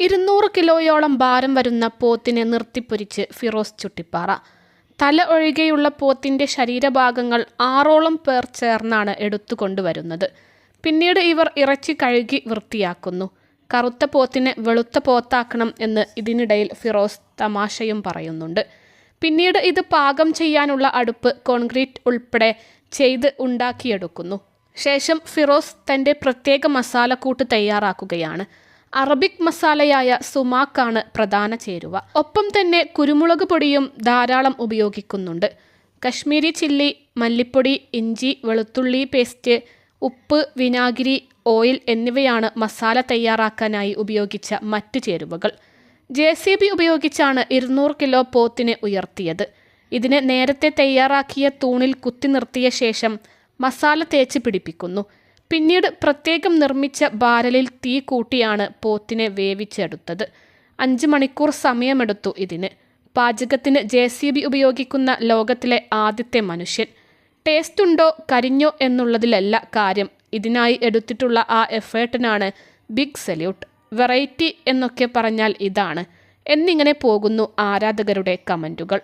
ഇരുന്നൂറ് കിലോയോളം ഭാരം വരുന്ന പോത്തിനെ നിർത്തിപ്പൊരിച്ച് ഫിറോസ് ചുട്ടിപ്പാറ. തല ഒഴികെയുള്ള പോത്തിന്റെ ശരീരഭാഗങ്ങൾ ആറോളം പേർ ചേർന്നാണ് എടുത്തു കൊണ്ടുവരുന്നത് പിന്നീട് ഇവർ ഇറച്ചി കഴുകി വൃത്തിയാക്കുന്നു. കറുത്ത പോത്തിനെ വെളുത്ത പോത്താക്കണം എന്ന് ഇതിനിടയിൽ ഫിറോസ് തമാശയും പറയുന്നുണ്ട്. പിന്നീട് ഇത് പാകം ചെയ്യാനുള്ള അടുപ്പ് കോൺക്രീറ്റ് ഉൾപ്പെടെ ചെയ്ത് ഉണ്ടാക്കിയെടുക്കുന്നു. ശേഷം ഫിറോസ് തന്റെ പ്രത്യേക മസാലക്കൂട്ട് തയ്യാറാക്കുകയാണ്. അറബിക് മസാലയായ സുമാക്കാണ് പ്രധാന ചേരുവ. ഒപ്പം തന്നെ കുരുമുളക് പൊടിയും ധാരാളം ഉപയോഗിക്കുന്നുണ്ട്. കശ്മീരി ചില്ലി മല്ലിപ്പൊടി ഇഞ്ചി വെളുത്തുള്ളി പേസ്റ്റ് ഉപ്പ് വിനാഗിരി ഓയിൽ എന്നിവയാണ് മസാല തയ്യാറാക്കാനായി ഉപയോഗിച്ച മറ്റ് ചേരുവകൾ. ജെ സി ബി ഉപയോഗിച്ചാണ് ഇരുന്നൂറ് കിലോ പോത്തിനെ ഉയർത്തിയത്. ഇതിനെ നേരത്തെ തയ്യാറാക്കിയ തൂണിൽ കുത്തി നിർത്തിയ ശേഷം മസാല തേച്ച് പിടിപ്പിക്കുന്നു. പിന്നീട് പ്രത്യേകം നിർമ്മിച്ച ബാരലിൽ തീ കൂട്ടിയാണ് പോത്തിനെ വേവിച്ചെടുത്തത്. അഞ്ച് മണിക്കൂർ സമയമെടുത്തു ഇതിന്. പാചകത്തിന് ജെ സി ബി ഉപയോഗിക്കുന്ന ലോകത്തിലെ ആദ്യത്തെ മനുഷ്യൻ. ടേസ്റ്റ് ഉണ്ടോ കരിഞ്ഞോ എന്നുള്ളതിലല്ല കാര്യം. ഇതിനായി എടുത്തിട്ടുള്ള ആ എഫേർട്ടിനാണ് ബിഗ് സല്യൂട്ട്. വെറൈറ്റി എന്നൊക്കെ പറഞ്ഞാൽ ഇതാണ്. എന്നിങ്ങനെ പോകുന്നു ആരാധകരുടെ കമന്റുകൾ